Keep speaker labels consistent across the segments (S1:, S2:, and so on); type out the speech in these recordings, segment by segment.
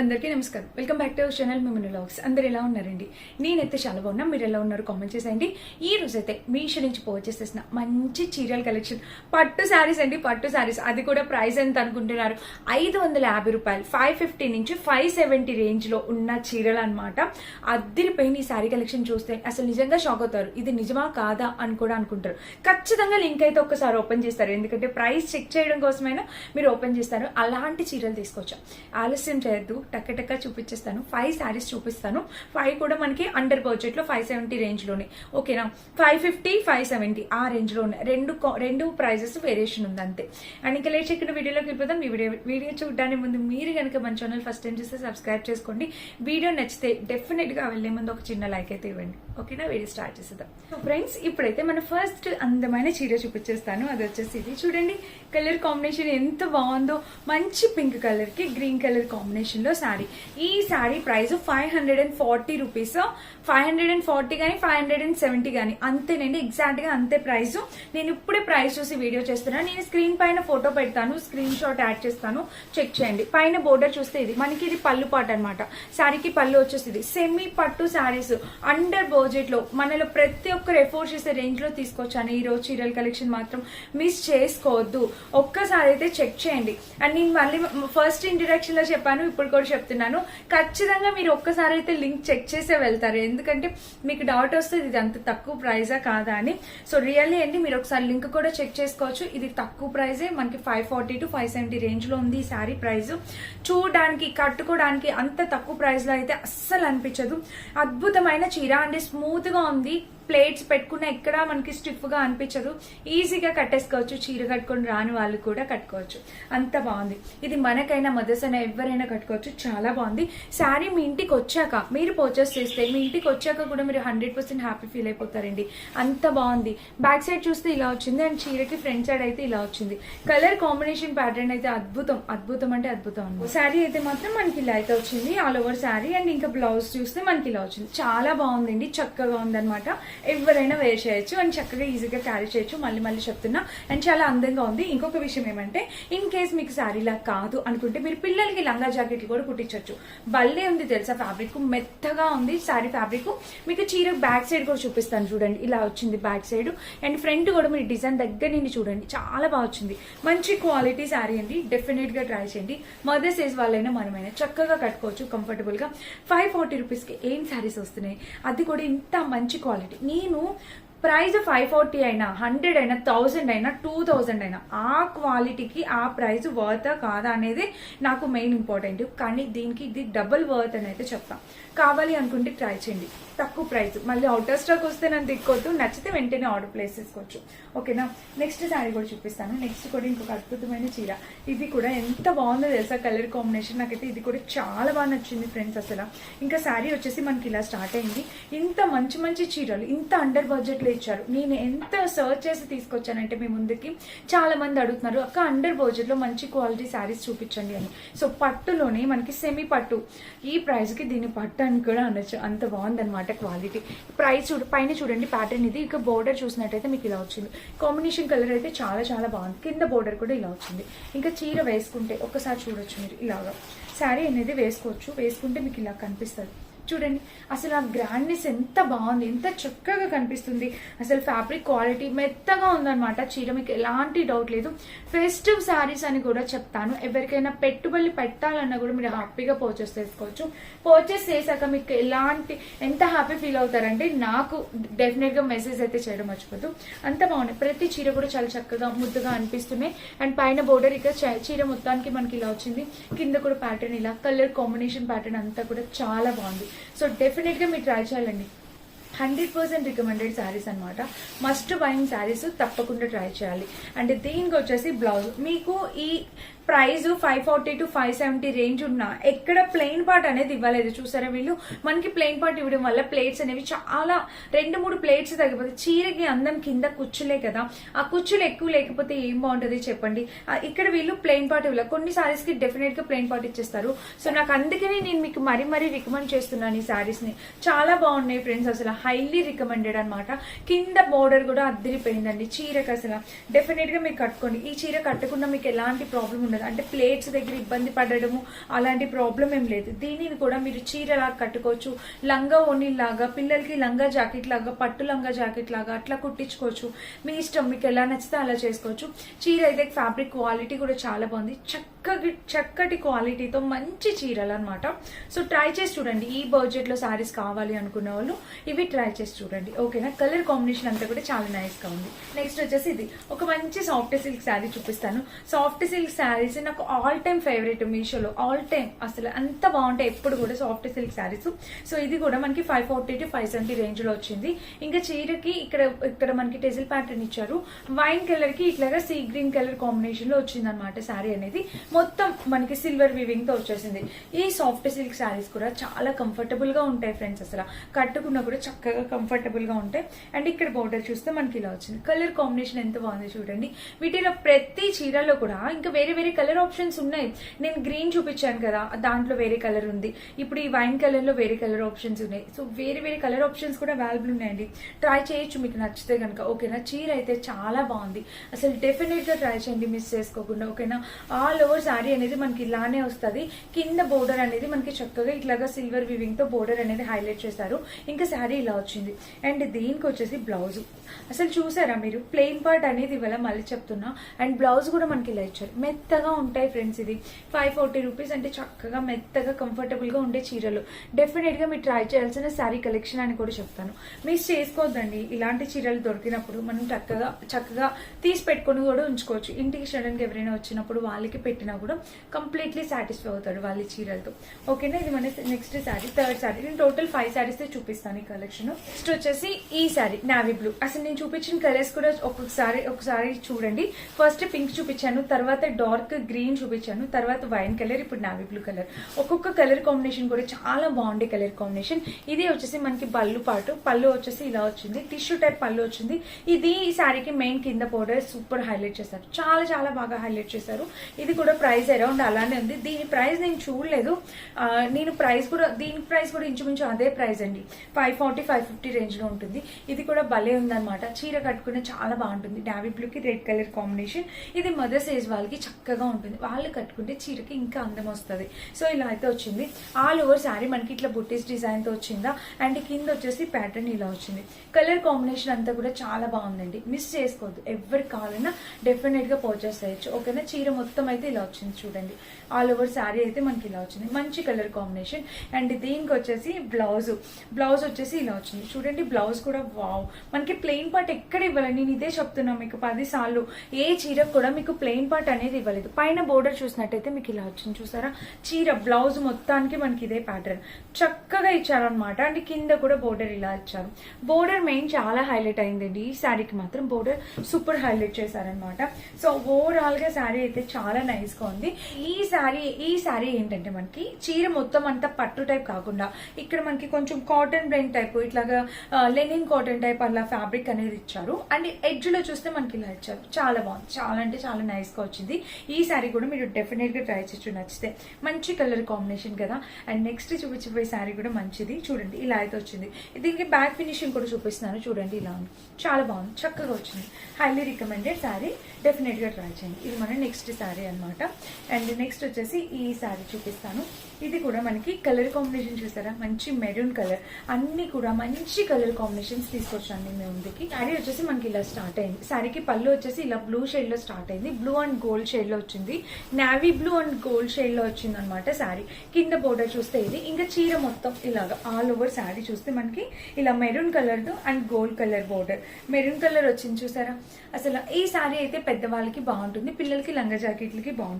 S1: అందరికీ నమస్కారం. Welcome back to channel మిమ్మల్ని లాగ్స్ అందరు ఎలా ఉన్నారండి? నేనైతే చాలా బాగున్నా మీరు ఎలా ఉన్నారు? కామెంట్ చేసేయండి. ఈ రోజు అయితే మీషో నుంచి పర్చేస్ చేసిన మంచి చీరల కలెక్షన్ పట్టు శారీస్ అండి పట్టు శారీస్ అది కూడా ప్రైస్ ఎంత అనుకుంటున్నారు? ఐదు వందల యాభై రూపాయలు. ఫైవ్ ఫిఫ్టీ నుంచి ఫైవ్ సెవెంటీ రేంజ్లో ఉన్న చీరలు అనమాట అద్దరిపోయిన ఈ శారీ కలెక్షన్ చూస్తే అసలు నిజంగా షాక్ అవుతారు. ఇది నిజమా కాదా అని కూడా అనుకుంటారు. ఖచ్చితంగా లింక్ అయితే ఒక్కసారి ఓపెన్ చేస్తారు. ఎందుకంటే ప్రైస్ చెక్ చేయడం కోసమైనా మీరు ఓపెన్ చేస్తారు. అలాంటి చీరలు తీసుకోవచ్చు? ఆలస్యం చేయొద్దు. టక్క చూపించేస్తాను ఫైవ్ శారీస్ చూపిస్తాను. ఫైవ్ కూడా మనకి అండర్ బడ్జెట్లో ఫైవ్ సెవెంటీ రేంజ్లోనే. ఓకేనా ఫైవ్ ఫిఫ్టీ ఫైవ్ సెవెంటీ ఆ రేంజ్ రెండు రెండు ప్రైజెస్ వేరియేషన్ ఉంది అంతే అండ్ ఇంకా లేచి ఇక్కడ వీడియోలోకి వెళ్ళిపోతాం ఈ వీడియో వీడియో చూడడానికి ముందు మీరు కనుక మన ఛానల్ ఫస్ట్ టైం చూస్తే సబ్స్క్రైబ్ చేసుకోండి. వీడియో నచ్చితే డెఫినెట్గా వెళ్ళే ముందు ఒక చిన్న లైక్ అయితే ఇవ్వండి. ఓకేనా వీడియో స్టార్ట్ చేసేద్దాం. సో ఫ్రెండ్స్ ఇప్పుడైతే మన ఫస్ట్ అందమైన చీర చూపించేస్తాను అది వచ్చేసి ఇది. చూడండి కలర్ కాంబినేషన్ ఎంత బాగుందో. మంచి పింక్ కలర్కి గ్రీన్ కలర్ కాంబినేషన్ లో శారీ. ఈ sari price five hundred and forty rupees. Five hundred and forty కానీ ఫైవ్ హండ్రెడ్ అండ్ సెవెంటీ కానీ అంతేనండి ఎగ్జాక్ట్గా అంతే ప్రైస్. నేను ఇప్పుడే ప్రైస్ చూసి వీడియో చేస్తున్నాను నేను స్క్రీన్ పైన ఫోటో పెడతాను స్క్రీన్ షాట్ యాడ్ చేస్తాను చెక్ చేయండి. పైన బోర్డర్ చూస్తే ఇది మనకి ఇది పళ్ళు పాట అనమాట శారీకి పళ్ళు వచ్చేస్తుంది. సెమీ పట్టు శారీస్ అండర్ బడ్జెట్లో మనలో ప్రతి ఒక్కరు ఎఫోర్డ్ చేసే రేంజ్లో తీసుకొచ్చాను ఈ రోజు చీరల కలెక్షన్ మాత్రం మిస్ చేసుకోవద్దు. ఒక్కసారి అయితే చెక్ చేయండి. అండ్ నేను మళ్ళీ ఫస్ట్ ఇంట్రడక్షన్లో చెప్పాను ఇప్పుడు కూడా చెప్తున్నాను. ఖచ్చితంగా మీరు ఒక్కసారి అయితే లింక్ చెక్ చేసే వెళ్తారు. ఎందుకంటే మీకు డౌట్ వస్తుంది ఇది అంత తక్కువ ప్రైజా కాదా అని. సో రియల్లీ అండి మీరు ఒకసారి లింక్ కూడా చెక్ చేసుకోవచ్చు. ఇది తక్కువ ప్రైజే మనకి five forty to five seventy రేంజ్లో ఉంది ఈ శారీ ప్రైస్ చూడడానికి కట్టుకోవడానికి అంత తక్కువ ప్రైస్లో అయితే అస్సలు అనిపించదు. అద్భుతమైన చీర అండి స్మూత్గా ఉంది. ప్లేట్స్ పెట్టుకున్న ఎక్కడ మనకి స్టిఫ్గా అనిపించదు. ఈజీగా కట్టేసుకోవచ్చు చీర కట్టుకొని రాని వాళ్ళు కూడా కట్టుకోవచ్చు. అంత బాగుంది. ఇది మనకైనా మదర్స్ అయినా ఎవరైనా కట్టుకోవచ్చు. చాలా బాగుంది. శారీ మీ ఇంటికి వచ్చాక మీరు పర్చేస్ చేస్తే మీ ఇంటికి వచ్చాక కూడా మీరు హండ్రెడ్ పర్సెంట్ హ్యాపీ ఫీల్ అయిపోతారండి. అంత బాగుంది. బ్యాక్ సైడ్ చూస్తే ఇలా వచ్చింది అండ్ చీరకి ఫ్రంట్ సైడ్ అయితే ఇలా వచ్చింది. కలర్ కాంబినేషన్ ప్యాటర్న్ అయితే అద్భుతం. అద్భుతం అంటే అద్భుతం అండి. శారీ అయితే మాత్రం మనకి ఇలా అయితే వచ్చింది. ఆల్ ఓవర్ శారీ అండ్ ఇంకా బ్లౌజ్ చూస్తే మనకి ఇలా వచ్చింది. చాలా బాగుందండి. చక్కగా ఉందన్నమాట. ఎవరైనా వేర్ చేయొచ్చు అండ్ చక్కగా ఈజీగా క్యారీ చేయొచ్చు మళ్ళీ మళ్ళీ చెప్తున్నా. అండ్ చాలా అందంగా ఉంది. ఇంకొక విషయం ఏమంటే ఇన్ కేస్ మీకు శారీలా కాదు అనుకుంటే మీరు పిల్లలకి లంగా జాకెట్లు కూడా కుట్టించవచ్చు భలే ఉంది తెలుసా ఫ్యాబ్రిక్ మెత్తగా ఉంది శారీ ఫ్యాబ్రిక్ మీకు చీర బ్యాక్ సైడ్ కూడా చూపిస్తాను చూడండి. ఇలా వచ్చింది బ్యాక్ సైడ్ అండ్ ఫ్రంట్ కూడా మీరు డిజైన్ దగ్గర నుండి చూడండి. చాలా బాగా వచ్చింది. మంచి క్వాలిటీ శారీ అండి. డెఫినెట్గా ట్రై చేయండి. మదర్స్ ఏజ్ వాళ్ళైనా మనమైనా చక్కగా కట్టుకోవచ్చు కంఫర్టబుల్గా. ఫైవ్ ఫార్టీ రూపీస్కి ఏం శారీస్ వస్తున్నాయి? అది కూడా ఇంత మంచి క్వాలిటీ నేను ప్రైస్ ఫైవ్ ఫార్టీ అయినా హండ్రెడ్ అయినా థౌజండ్ అయినా టూ థౌజండ్ అయినా ఆ క్వాలిటీకి ఆ ప్రైస్ వర్త్ కాదా అనేది నాకు మెయిన్ ఇంపార్టెంట్ కానీ దీనికి ఇది డబుల్ వర్త్ అని అయితే చెప్తాను కావాలి అనుకుంటే ట్రై చేయండి. తక్కువ ప్రైస్ మళ్ళీ అవుటర్ స్టాక్ వస్తే నన్ను దిక్కొద్దు నచ్చితే వెంటనే ఆర్డర్ ప్లేస్ చేసుకోవచ్చు. ఓకేనా నెక్స్ట్ శారీ కూడా చూపిస్తాను. నెక్స్ట్ కూడా ఇంకొక అద్భుతమైన చీర. ఇది కూడా ఎంత బాగుందో తెలుసా? కలర్ కాంబినేషన్ నాకైతే ఇది కూడా చాలా బాగా నచ్చింది ఫ్రెండ్స్ అసలు. ఇంకా శారీ వచ్చేసి మనకి ఇలా స్టార్ట్ అయింది. ఇంత మంచి మంచి చీరలు ఇంత అండర్ బడ్జెట్లో ఇచ్చారు. నేను ఎంత సర్చ్ చేసి తీసుకొచ్చానంటే మీ ముందుకి చాలా మంది అడుగుతున్నారు అక్క అండర్ బడ్జెట్లో మంచి క్వాలిటీ శారీస్ చూపించండి అని. సో పట్టులోనే మనకి సెమీ పట్టు. ఈ ప్రైస్కి దీని పట్టు అని కూడా అనొచ్చు. అంత బాగుందన్నమాట క్వాలిటీ ప్రైస్ చూడు పైన చూడండి ప్యాటర్న్ ఇది. ఇక బోర్డర్ చూసినట్టయితే మీకు ఇలా వచ్చింది. కాంబినేషన్ కలర్ అయితే చాలా చాలా బాగుంది. కింద బోర్డర్ కూడా ఇలా వచ్చింది. ఇంకా చీర వేసుకుంటే ఒకసారి చూడొచ్చు మీరు ఇలాగా. శారీ అనేది వేసుకోవచ్చు. వేసుకుంటే మీకు ఇలా కనిపిస్తుంది. చూడండి. అసలు ఆ గ్రాండ్నెస్ ఎంత బాగుంది ఎంత చక్కగా కనిపిస్తుంది. అసలు ఫ్యాబ్రిక్ క్వాలిటీ మెత్తగా ఉందన్నమాట. చీర మీకు ఎలాంటి డౌట్ లేదు. ఫెస్టివ్ శారీస్ అని కూడా చెప్తాను. ఎవరికైనా పెట్టుబడి పెట్టాలన్నా కూడా మీరు హ్యాపీగా పర్చేస్ చేసుకోవచ్చు. పర్చేస్ చేశాక మీకు ఎలాంటి ఎంత హ్యాపీ ఫీల్ అవుతారంటే నాకు డెఫినెట్గా మెసేజ్ అయితే చేయడం మర్చిపోదు అంత బాగున్నాయి ప్రతి చీర కూడా చాలా చక్కగా ముద్దుగా అనిపిస్తున్నాయి. అండ్ పైన బోర్డర్ ఇక చ- చీర మొత్తానికి మనకి ఇలా వచ్చింది. కింద కూడా ప్యాటర్న్ ఇలా కలర్ కాంబినేషన్ ప్యాటర్న్ అంతా కూడా చాలా బాగుంది. సో డెఫినెట్గా మీరు ట్రై చేయాలండి. హండ్రెడ్ పర్సెంట్ రికమెండెడ్ శారీస్ అనమాట మస్ట్ బయింగ్ శారీస్ తప్పకుండా ట్రై చేయాలి. అండ్ దీనికి వచ్చేసి బ్లౌజ్ మీకు ఈ price five forty to five seventy range ఉన్న ఎక్కడ ప్లెయిన్ పార్ట్ అనేది ఇవ్వలేదు. చూసారా వీళ్ళు? మనకి ప్లెయిన్ పార్ట్ ఇవ్వడం వల్ల ప్లేట్స్ అనేవి చాలా రెండు మూడు ప్లేట్స్ తగ్గిపోతాయి. చీరకి అందం కింద కుచ్చులే కదా. ఆ కుచ్చులు ఎక్కువ లేకపోతే ఏం బాగుంటుంది చెప్పండి? ఇక్కడ వీళ్ళు ప్లెయిన్ పార్ట్ ఇవ్వలేదు. కొన్ని సారీస్కి డెఫినెట్గా ప్లెయిన్ పార్ట్ ఇచ్చేస్తారు. సో నాకు అందుకనే నేను మీకు మరీ మరీ రికమెండ్ చేస్తున్నాను ఈ సారీస్ని. చాలా బాగున్నాయి ఫ్రెండ్స్ అసలు. హైలీ రికమెండెడ్ అనమాట కింద బోర్డర్ కూడా అద్దరిపోయిందండి చీరకు అసలు. డెఫినెట్గా మీరు కట్టుకోండి. ఈ చీర కట్టకుండా మీకు ఎలాంటి ప్రాబ్లం ఉండదు అంటే ప్లేట్స్ దగ్గర ఇబ్బంది పడడము అలాంటి ప్రాబ్లం ఏం లేదు. దీనిని కూడా మీరు చీరలాగా కట్టుకోవచ్చు లంగా ఓణి లాగా పిల్లలకి లంగా జాకెట్ లాగా పట్టు లంగా జాకెట్ లాగా అట్లా కుట్టించుకోవచ్చు. మీ ఇష్టం మీకు ఎలా నచ్చితే అలా చేసుకోవచ్చు. చీర అయితే ఫ్యాబ్రిక్ క్వాలిటీ కూడా చాలా బాగుంది. చక్కటి చక్కటి క్వాలిటీతో మంచి చీరలు అనమాట సో ట్రై చేసి చూడండి. ఈ బడ్జెట్లో శారీస్ కావాలి అనుకున్న వాళ్ళు ఇవి ట్రై చేసి చూడండి. ఓకేనా? కలర్ కాంబినేషన్ అంతా కూడా చాలా నైస్గా ఉంది. నెక్స్ట్ వచ్చేసి ఇది. ఒక మంచి సాఫ్ట్ సిల్క్ శారీ చూపిస్తాను. సాఫ్ట్ సిల్క్ శారీస్ నాకు ఆల్ టైమ్ ఫేవరెట్ మీషోలో. ఆల్ టైమ్ అసలు అంత బాగుంటాయి. ఎప్పుడు కూడా సాఫ్ట్ సిల్క్ శారీస్ సో ఇది కూడా మనకి five forty to five seventy రేంజ్లో వచ్చింది. ఇంకా చీరకి ఇక్కడ ఇక్కడ మనకి టెజిల్ ప్యాటర్న్ ఇచ్చారు. వైన్ కలర్కి ఇట్లాగా సీ గ్రీన్ కలర్ కాంబినేషన్లో వచ్చిందనమాట శారీ అనేది. మొత్తం మనకి సిల్వర్ వివింగ్తో వచ్చేసింది. ఈ సాఫ్ట్ సిల్క్ శారీస్ కూడా చాలా కంఫర్టబుల్గా ఉంటాయి ఫ్రెండ్స్ అసలు. కట్టుకున్నా కూడా చక్కగా కంఫర్టబుల్గా ఉంటాయి. అండ్ ఇక్కడ బోర్డర్ చూస్తే మనకి ఇలా వచ్చింది. కలర్ కాంబినేషన్ ఎంత బాగుంది చూడండి. వీటిలో ప్రతి చీరలో కూడా ఇంకా వేరే వేరే కలర్ ఆప్షన్స్ ఉన్నాయి. నేను గ్రీన్ చూపించాను కదా దాంట్లో వేరే కలర్ ఉంది. ఇప్పుడు ఈ వైన్ కలర్లో వేరే కలర్ ఆప్షన్స్ ఉన్నాయి. సో వేరే వేరే కలర్ ఆప్షన్స్ కూడా అవైలబుల్ ఉన్నాయండి. ట్రై చేయొచ్చు మీకు నచ్చితే కనుక ఓకేనా? చీర అయితే చాలా బాగుంది. అసలు డెఫినెట్గా ట్రై చేయండి మిస్ చేసుకోకుండా ఓకేనా? ఆల్ ఓవర్ శారీ అనేది మనకి ఇలానే వస్తుంది. కింద బోర్డర్ అనేది మనకి చక్కగా ఇట్లాగా సిల్వర్ వివింగ్తో బోర్డర్ అనేది హైలైట్ చేశారు. ఇంకా శారీ ఇలా వచ్చింది. అండ్ దీనికి వచ్చేసి బ్లౌజ్. అసలు చూసారా మీరు? ప్లెయిన్ పార్ట్ అనేది ఇవాళ మళ్ళీ చెప్తున్నా. అండ్ బ్లౌజ్ కూడా మనకి ఇలా ఇచ్చారు. మెత్తగా ఉంటాయి ఫ్రెండ్స్ ఇది. ఫైవ్ ఫార్టీ రూపీస్ అంటే చక్కగా మెత్తగా కంఫర్టబుల్గా ఉండే చీరలు. డెఫినెట్గా మీరు ట్రై చేయాల్సిన శారీ కలెక్షన్ అని కూడా చెప్తాను. మిస్ చేసుకోవద్దండి ఇలాంటి చీరలు దొరికినప్పుడు మనం చక్కగా చక్కగా తీసి పెట్టుకొని కూడా ఉంచుకోవచ్చు. ఇంటికి సడన్ ఎవరైనా వచ్చినప్పుడు వాళ్ళకి పెట్టిన కూడా కంప్లీట్లీ సాటిస్ఫై అవుతాడు వాళ్ళ చీరలతో. ఓకేనా ఇది మన నెక్స్ట్ శారీ థర్డ్ శారీ నేను టోటల్ ఫైవ్ శారీస్ చూపిస్తాను ఈ కలెక్షన్ నెక్స్ట్ వచ్చేసి ఈ శారీ నావీ బ్లూ అసలు నేను చూపించిన కలర్స్ కూడా ఒక్కొక్కసారి ఒకసారి చూడండి. ఫస్ట్ పింక్ చూపించాను తర్వాత డార్క్ గ్రీన్ చూపించాను తర్వాత వైన్ కలర్ ఇప్పుడు నావీ బ్లూ కలర్ ఒక్కొక్క కలర్ కాంబినేషన్ కూడా చాలా బాగుండే కలర్ కాంబినేషన్ ఇది వచ్చేసి మనకి పళ్ళు పాటు పళ్ళు వచ్చేసి ఇలా వచ్చింది. టిష్యూ టైప్ పళ్ళు వచ్చింది. ఇది ఈ శారీకి మెయిన్ కింద పౌడర్ సూపర్ హైలైట్ చేశారు. చాలా చాలా బాగా హైలైట్ చేశారు. ఇది కూడా ప్రైస్ అరౌండ్ అలానే ఉంది. దీని ప్రైస్ నేను చూడలేదు. నేను ప్రైస్ కూడా దీని ప్రైస్ కూడా ఇంచుమించు అదే ప్రైస్ అండి. ఫైవ్ ఫార్టీ ఫైవ్ ఫిఫ్టీ రేంజ్లో ఉంటుంది. ఇది కూడా భలే ఉందన్నమాట. చీర కట్టుకునే చాలా బాగుంటుంది. డావీ బ్లూకి రెడ్ కలర్ కాంబినేషన్ ఇది మదర్స్ ఏజ్ వాళ్ళకి చక్కగా ఉంటుంది. వాళ్ళు కట్టుకుంటే చీరకి ఇంకా అందం వస్తుంది. సో ఇలా అయితే వచ్చింది. ఆల్ ఓవర్ శారీ మనకి ఇట్లా బుట్టీస్ డిజైన్తో వచ్చిందా? అండ్ కింద వచ్చేసి ప్యాటర్న్ ఇలా వచ్చింది. కలర్ కాంబినేషన్ అంతా కూడా చాలా బాగుందండి. మిస్ చేసుకోవద్దు. ఎవరికి కావాలన్నా డెఫినెట్గా పర్చేస్ చేయొచ్చు. ఓకేనా? చీర మొత్తం అయితే ఇలా వచ్చింది చూడండి. ఆల్ ఓవర్ శారీ అయితే మనకి ఇలా వచ్చింది. మంచి కలర్ కాంబినేషన్ అండ్ దీనికి వచ్చేసి బ్లౌజ్ బ్లౌజ్ వచ్చేసి ఇలా వచ్చింది. చూడండి బ్లౌజ్ కూడా వావ్ మనకి ప్లెయిన్ పార్ట్ ఎక్కడ ఇవ్వాలి నేను ఇదే చెప్తున్నా మీకు పది సార్లు ఏ చీరకు కూడా మీకు ప్లెయిన్ పార్ట్ అనేది ఇవ్వలేదు. పైన బోర్డర్ చూసినట్టయితే మీకు ఇలా వచ్చింది. చూసారా? చీర బ్లౌజ్ మొత్తానికి మనకి ఇదే ప్యాటర్న్ చక్కగా ఇచ్చారనమాట అండ్ కింద కూడా బోర్డర్ ఇలా ఇచ్చారు. బోర్డర్ మెయిన్ చాలా హైలైట్ అయిందండి. ఈ శారీకి మాత్రం బోర్డర్ సూపర్ హైలైట్ చేశారనమాట సో ఓవరాల్గా శారీ అయితే చాలా నైస్ గా ఈ శారీ ఈ శారీ ఏంటంటే మనకి చీర మొత్తం అంతా పట్టు టైప్ కాకుండా ఇక్కడ మనకి కొంచెం కాటన్ బ్రెండ్ టైప్ ఇట్లాగా లెనిన్ కాటన్ టైప్ అలా ఫ్యాబ్రిక్ అనేది ఇచ్చారు. అండ్ ఎడ్జ్లో చూస్తే మనకి ఇలా ఇచ్చారు. చాలా బాగుంది. చాలా అంటే చాలా నైస్గా వచ్చింది. ఈ శారీ కూడా మీరు డెఫినెట్గా ట్రై చేయొచ్చు నచ్చితే మంచి కలర్ కాంబినేషన్ కదా. అండ్ నెక్స్ట్ చూపించబోయే శారీ కూడా మంచిది. చూడండి ఇలా అయితే వచ్చింది. దీనికి బ్యాక్ ఫినిషింగ్ కూడా చూపిస్తున్నాను. చూడండి ఇలా ఉంది. చాలా బాగుంది. చక్కగా వచ్చింది. హైలీ రికమెండెడ్ శారీ డెఫినెట్గా ట్రై చేయండి. ఇది మన నెక్స్ట్ శారీ అనమాట. అండ్ నెక్స్ట్ వచ్చేసి ఈ శారీ చూపిస్తాను. ఇది కూడా మనకి కలర్ కాంబినేషన్ చూసారా? మంచి మెరూన్ కలర్ అన్ని కూడా మంచి కలర్ కాంబినేషన్స్ తీసుకొచ్చాను మీ ముందుకి. శారీ వచ్చేసి మనకి ఇలా స్టార్ట్ అయింది. శారీకి పళ్ళు వచ్చేసి ఇలా బ్లూ షేడ్లో స్టార్ట్ అయింది. బ్లూ అండ్ గోల్డ్ షేడ్లో వచ్చింది. నావీ బ్లూ అండ్ గోల్డ్ షేడ్లో వచ్చింది అనమాట శారీ. కింద బోర్డర్ చూస్తే ఇది. ఇంకా చీర మొత్తం ఇలాగా ఆల్ ఓవర్ శారీ చూస్తే మనకి ఇలా maroon colour and gold colour border maroon colour వచ్చింది చూసారా? అసలు ఈ శారీ అయితే పెద్దవాళ్ళకి బాగుంటుంది. పిల్లలకి లంగా జాకెట్లకి బాగుంటుంది.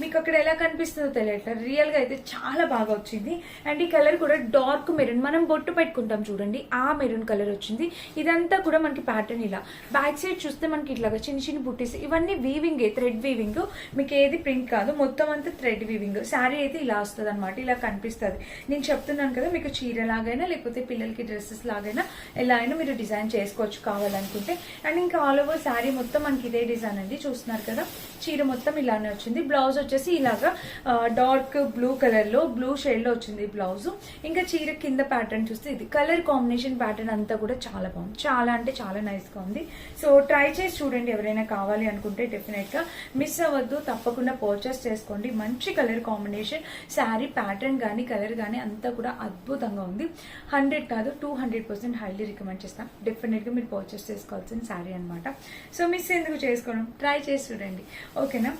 S1: మీకు అక్కడ ఎలా కనిపిస్తుందో తెలియట్లేదు. రియల్గా అయితే చాలా బాగా వచ్చింది. అండ్ ఈ కలర్ కూడా డార్క్ మెరూన్ మనం బొట్టు పెట్టుకుంటాం చూడండి ఆ మెరూన్ కలర్ వచ్చింది. ఇదంతా కూడా మనకి ప్యాటర్న్ ఇలా. బ్యాక్ సైడ్ చూస్తే మనకి ఇట్లాగా చిన్న చిన్న బుట్టీస్ ఇవన్నీ వీవింగ్ థ్రెడ్ వీవింగ్ మీకు ఏది ప్రింట్ కాదు. మొత్తం అంతా థ్రెడ్ వీవింగ్ శారీ అయితే ఇలా వస్తుంది అనమాట ఇలా కనిపిస్తుంది. నేను చెప్తున్నాను కదా మీకు చీర లాగైనా లేకపోతే పిల్లలకి డ్రెస్సెస్ లాగైనా ఎలా అయినా మీరు డిజైన్ చేసుకోవచ్చు కావాలనుకుంటే. అండ్ ఇంకా ఆల్ ఓవర్ శారీ మొత్తం మనకి ఇదే డిజైన్ అండి. చూస్తున్నారు కదా చీర మొత్తం ఇలానే వచ్చింది. బ్లౌజ్ వచ్చేసి ఇలాగా డార్క్ బ్లూ కలర్లో బ్లూ షేడ్లో వచ్చింది బ్లౌజ్. ఇంకా చీర కింద ప్యాటర్న్ చూస్తే ఇది. కలర్ కాంబినేషన్ ప్యాటర్న్ అంతా కూడా చాలా బాగుంది. చాలా అంటే చాలా నైస్గా ఉంది. సో ట్రై చేసి చూడండి ఎవరైనా కావాలి అనుకుంటే డెఫినెట్గా మిస్ అవ్వద్దు. తప్పకుండా పర్చేస్ చేసుకోండి. మంచి కలర్ కాంబినేషన్ శారీ ప్యాటర్న్ కానీ కలర్ కానీ అంతా కూడా అద్భుతంగా ఉంది. హండ్రెడ్ కాదు two hundred percent highly recommend చేస్తాం డెఫినెట్గా మీరు పర్చేస్ చేసుకోవాల్సిన శారీ అనమాట సో మిస్ ఎందుకు చేసుకోవడం ట్రై చేసి చూడండి. ఓకేనా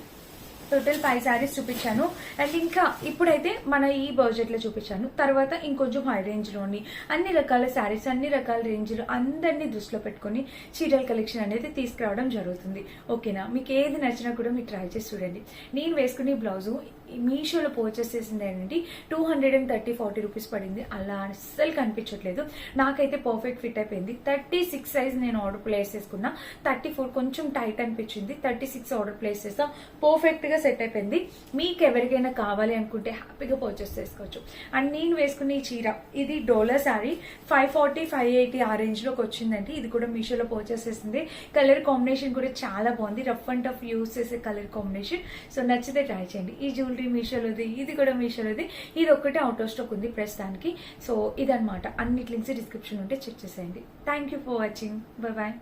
S1: టోటల్ ఫైవ్ శారీస్ చూపించాను. అండ్ ఇంకా ఇప్పుడైతే మన ఈ బడ్జెట్లో చూపించాను. తర్వాత ఇంకొంచెం హై రేంజ్లోని అన్ని రకాల శారీస్ అన్ని రకాల రేంజ్లో అందరినీ దృష్టిలో పెట్టుకొని చీరల కలెక్షన్ అనేది తీసుకురావడం జరుగుతుంది. ఓకేనా? మీకు ఏది నచ్చినా కూడా మీరు ట్రై చేసి చూడండి. నేను వేసుకునే బ్లౌజు మీషోలో పర్చేస్ చేసింది ఏంటంటే two hundred and thirty forty rupees పడింది. అలా అస్సలు కనిపించట్లేదు. నాకైతే పర్ఫెక్ట్ ఫిట్ అయిపోయింది. థర్టీ సిక్స్ సైజ్ నేను ఆర్డర్ ప్లేస్ చేసుకున్నా. థర్టీ ఫోర్ కొంచెం టైట్ అనిపించింది. థర్టీ సిక్స్ ఆర్డర్ ప్లేస్ చేస్తా పర్ఫెక్ట్ గా సెట్ అయిపోయింది. మీకు ఎవరికైనా కావాలి అనుకుంటే హ్యాపీగా పర్చేస్ చేసుకోవచ్చు. అండ్ నేను వేసుకున్న ఈ చీర ఇది డోలర్ sari. Five forty five eighty ఆ రేంజ్లోకి వచ్చిందండి. ఇది కూడా మీషోలో పర్చేస్ చేసింది. కలర్ కాంబినేషన్ కూడా చాలా బాగుంది. రఫ్ అండ్ టఫ్ యూస్ చేసే కలర్ కాంబినేషన్ సో నచ్చితే ట్రై చేయండి. ఈ జ్యువెలరీ మీషోలోది ఇది కూడా మీషోలోది. ఇది ఒక్కటే అవుట్ ఆఫ్ స్టాక్ ఉంది ప్రస్తుతానికి. సో ఇదనమాట అన్నిటి లింక్స్ డిస్క్రిప్షన్ ఉంటే చెక్ చేసేయండి. Thank you for watching bye bye